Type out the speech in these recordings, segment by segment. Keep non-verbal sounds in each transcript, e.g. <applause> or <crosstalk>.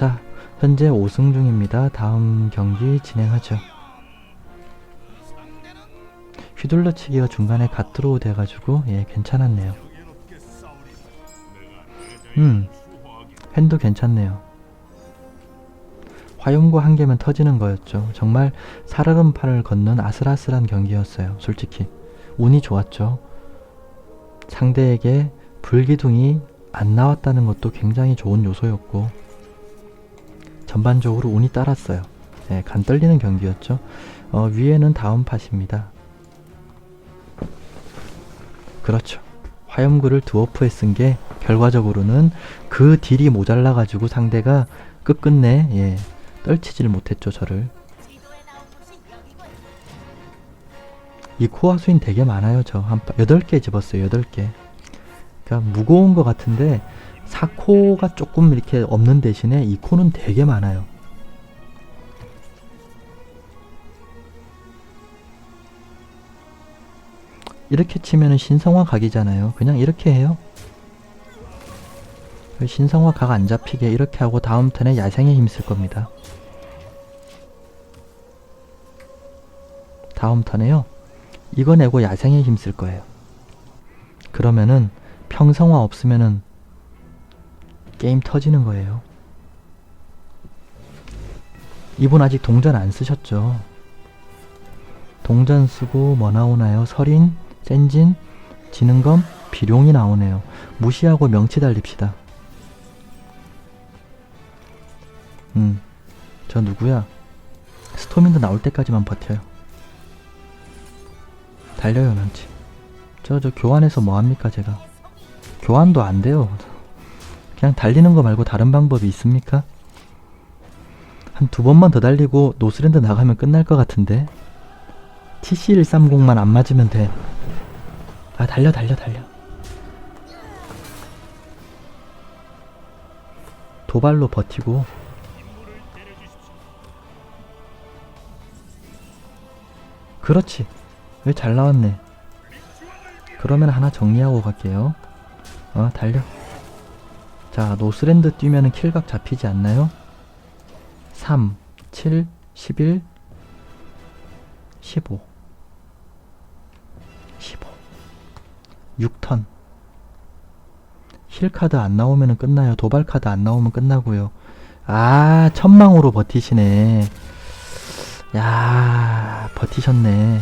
자, 현재 5승 중입니다. 다음 경기 진행하죠. 휘둘러치기가 중간에 갓드로우 돼가지고 예 괜찮았네요. 음, 핸도 괜찮네요. 화염구 한 개면 터지는 거였죠. 정말 살얼음 판을 걷는 아슬아슬한 경기였어요. 솔직히 운이 좋았죠. 상대에게 불기둥이 안 나왔다는 것도 굉장히 좋은 요소였고 전반적으로 운이 따랐어요. 예, 간 떨리는 경기였죠. 어, 위에는 다음 팟입니다. 그렇죠. 화염구를 드워프에 쓴 게 결과적으로는 그 딜이 모자라가지고 상대가 끝끝내 예, 떨치질 못했죠 저를. 이 코어 수인 되게 많아요 저 한 8개 집었어요 8개. 그러니까 무거운 것 같은데 4코가 조금 이렇게 없는 대신에 이 코는 되게 많아요. 이렇게 치면은 신성화 각이잖아요. 그냥 이렇게 해요. 신성화 각 안 잡히게 이렇게 하고 다음 턴에 야생에 힘쓸 겁니다. 다음 턴에요. 이거 내고 야생에 힘쓸 거예요. 그러면은 평성화 없으면은 게임 터지는 거예요. 이분 아직 동전 안 쓰셨죠? 동전 쓰고 뭐 나오나요? 설인, 센진, 지능검, 비룡이 나오네요. 무시하고 명치 달립시다. 음, 저 누구야? 스토민도 나올 때까지만 버텨요. 달려요, 명치. 저, 저 교환해서 뭐 합니까, 제가? 교환도 안 돼요. 그냥 달리는 거 말고 다른 방법이 있습니까? 한 두 번만 더 달리고 노스랜드 나가면 끝날 것 같은데? TC130만 안 맞으면 돼. 아, 달려, 달려, 달려. 도발로 버티고. 그렇지. 왜 잘 나왔네. 그러면 하나 정리하고 갈게요. 어, 달려. 자, 노스랜드 뛰면은 킬각 잡히지 않나요? 3, 7, 11, 15. 15. 6턴. 힐카드 안 나오면 끝나요. 도발카드 안 나오면 끝나고요. 아, 천망으로 버티시네. 야, 버티셨네.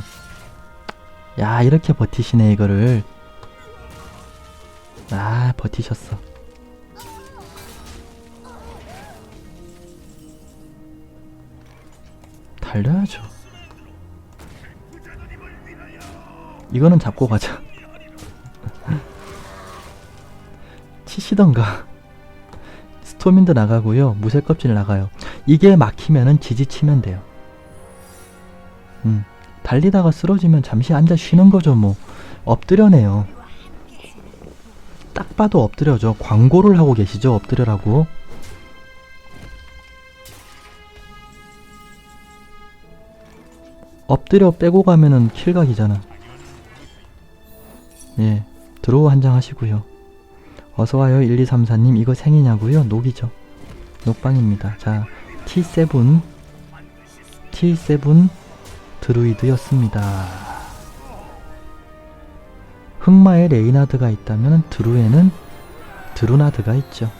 야, 이렇게 버티시네, 이거를. 아, 버티셨어. 달려야죠. 이거는 잡고 가자. <laughs> 치시던가. 스토민도 나가고요. 무쇠 껍질 나가요. 이게 막히면은 지지치면 돼요. 음. 달리다가 쓰러지면 잠시 앉아 쉬는 거죠, 뭐. 엎드려네요. 딱 봐도 엎드려죠. 광고를 하고 계시죠, 엎드려라고. 엎드려 빼고 가면은 킬각이잖아. 예. 드로우 한 장 하시고요. 어서와요 1234님 이거 생이냐고요? 녹이죠. 녹방입니다. 자 T7 T7 드루이드였습니다. 흑마에 레이나드가 있다면 드루에는 드루나드가 있죠.